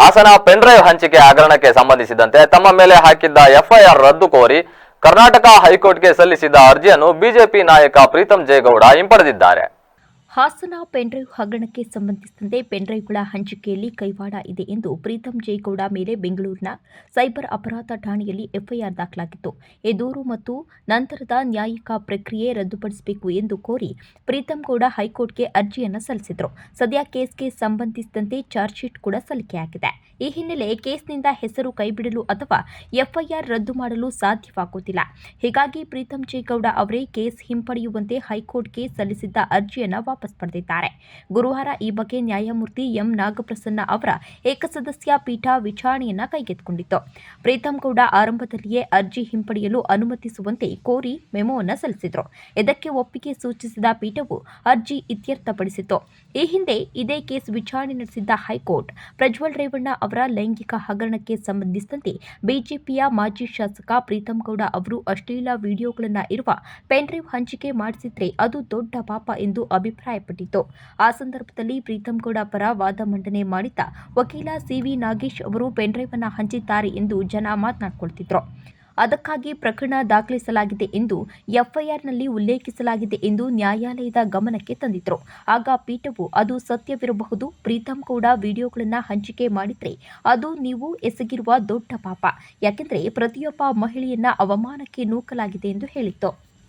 Hassan pen drive ಹಂಚಿಕೆ ಹಗರಣಕ್ಕೆ ಸಂಬಂಧಿಸಿದಂತೆ ತಮ್ಮ ಮೇಲೆ ಹಾಕಿದ್ದ ಎಫ್ಐಆರ್ ರದ್ದು ಕೋರಿ ಕರ್ನಾಟಕ ಹೈಕೋರ್ಟ್ಗೆ ಸಲ್ಲಿಸಿದ್ದ ಅರ್ಜಿಯನ್ನು ಬಿಜೆಪಿ ನಾಯಕ ಪ್ರೀತಂ ಜೇಗೌಡ ಹಿಂಪಡೆದಿದ್ದಾರೆ. ಹಾಸನ ಪೆನ್ಡ್ರೈವ್ ಹಗರಣಕ್ಕೆ ಸಂಬಂಧಿಸಿದಂತೆ ಪೆನ್ಡ್ರೈವ್ಗಳ ಹಂಚಿಕೆಯಲ್ಲಿ ಕೈವಾಡ ಇದೆ ಎಂದು ಪ್ರೀತಂ ಜೇಗೌಡ ಮೇಲೆ ಬೆಂಗಳೂರಿನ ಸೈಬರ್ ಅಪರಾಧ ಠಾಣೆಯಲ್ಲಿ ಎಫ್ಐಆರ್ ದಾಖಲಾಗಿತ್ತು. ಈ ದೂರು ಮತ್ತು ನಂತರದ ನ್ಯಾಯಿಕ ಪ್ರಕ್ರಿಯೆ ರದ್ದುಪಡಿಸಬೇಕು ಎಂದು ಕೋರಿ ಪ್ರೀತಂ ಗೌಡ ಹೈಕೋರ್ಟ್ಗೆ ಅರ್ಜಿಯನ್ನು ಸಲ್ಲಿಸಿದರು. ಸದ್ಯ ಕೇಸ್ಗೆ ಸಂಬಂಧಿಸಿದಂತೆ ಚಾರ್ಜ್ ಶೀಟ್ ಕೂಡ ಸಲ್ಲಿಕೆಯಾಗಿದೆ. ಈ ಹಿನ್ನೆಲೆ ಕೇಸ್ನಿಂದ ಹೆಸರು ಕೈಬಿಡಲು ಅಥವಾ ಎಫ್ಐಆರ್ ರದ್ದು ಮಾಡಲು ಸಾಧ್ಯವಾಗುತ್ತಿಲ್ಲ. ಹೀಗಾಗಿ ಪ್ರೀತಂ ಜೇಗೌಡ ಅವರೇ ಕೇಸ್ ಹಿಂಪಡೆಯುವಂತೆ ಹೈಕೋರ್ಟ್ಗೆ ಸಲ್ಲಿಸಿದ್ದ ಅರ್ಜಿಯನ್ನು ವಾಪಸ್ ಪಡೆದಿದ್ದಾರೆ. ಗುರುವಾರ ಈ ಬಗ್ಗೆ ನ್ಯಾಯಮೂರ್ತಿ ಎಂ. ನಾಗಪ್ರಸನ್ನ ಅವರ ಏಕಸದಸ್ಯ ಪೀಠ ವಿಚಾರಣೆಯನ್ನ ಕೈಗೆತ್ತಿಕೊಂಡಿತ್ತು. ಪ್ರೀತಂ ಗೌಡ ಆರಂಭದಲ್ಲಿಯೇ ಅರ್ಜಿ ಹಿಂಪಡೆಯಲು ಅನುಮತಿಸುವಂತೆ ಕೋರಿ ಮೆಮೋವನ್ನು ಸಲ್ಲಿಸಿದರು. ಇದಕ್ಕೆ ಒಪ್ಪಿಗೆ ಸೂಚಿಸಿದ ಪೀಠವು ಅರ್ಜಿ ಇತ್ಯರ್ಥಪಡಿಸಿತು ಈ ಹಿಂದೆ ಇದೇ ಕೇಸ್ ವಿಚಾರಣೆ ನಡೆಸಿದ್ದ ಹೈಕೋರ್ಟ್ ಪ್ರಜ್ವಲ್ ರೇವಣ್ಣ ಅವರ ಲೈಂಗಿಕ ಹಗರಣಕ್ಕೆ ಸಂಬಂಧಿಸಿದಂತೆ ಬಿಜೆಪಿಯ ಮಾಜಿ ಶಾಸಕ ಪ್ರೀತಂ ಗೌಡ ಅವರು ಅಶ್ಲೀಲ ವಿಡಿಯೋಗಳನ್ನ ಇರುವ ಪೆನ್ಡ್ರೈವ್ ಹಂಚಿಕೆ ಮಾಡಿಸಿದ್ರೆ ಅದು ದೊಡ್ಡ ಪಾಪ ಎಂದು ಅಭಿಪ್ರಾಯಪಟ್ಟಿತು ಆ ಸಂದರ್ಭದಲ್ಲಿ ಪ್ರೀತಂ ಗೌಡ ಪರ ವಾದ ಮಂಡನೆ ಮಾಡಿದ್ದ ವಕೀಲ ಸಿವಿ ನಾಗೇಶ್ ಅವರು ಪೆನ್ಡ್ರೈವ್ ಅನ್ನು ಹಂಚಿದ್ದಾರೆ ಎಂದು ಜನ ಮಾತನಾಡಿಕೊಳ್ತಿದ್ರು. ಅದಕ್ಕಾಗಿ ಪ್ರಕರಣ ದಾಖಲಿಸಲಾಗಿದೆ ಎಂದು ಎಫ್ಐಆರ್ನಲ್ಲಿ ಉಲ್ಲೇಖಿಸಲಾಗಿದೆ ಎಂದು ನ್ಯಾಯಾಲಯದ ಗಮನಕ್ಕೆ ತಂದಿದ್ರು. ಆಗ ಪೀಠವು ಅದು ಸತ್ಯವಿರಬಹುದು. ಪ್ರೀತಂ ಕೂಡ ವಿಡಿಯೋಗಳನ್ನು ಹಂಚಿಕೆ ಮಾಡಿದರೆ ಅದು ನೀವು ಎಸಗಿರುವ ದೊಡ್ಡ ಪಾಪ. ಯಾಕೆಂದರೆ ಪ್ರತಿಯೊಬ್ಬ ಮಹಿಳೆಯನ್ನ ಅವಮಾನಕ್ಕೆ ನೂಕಲಾಗಿದೆ ಎಂದು ಹೇಳಿತ್ತು.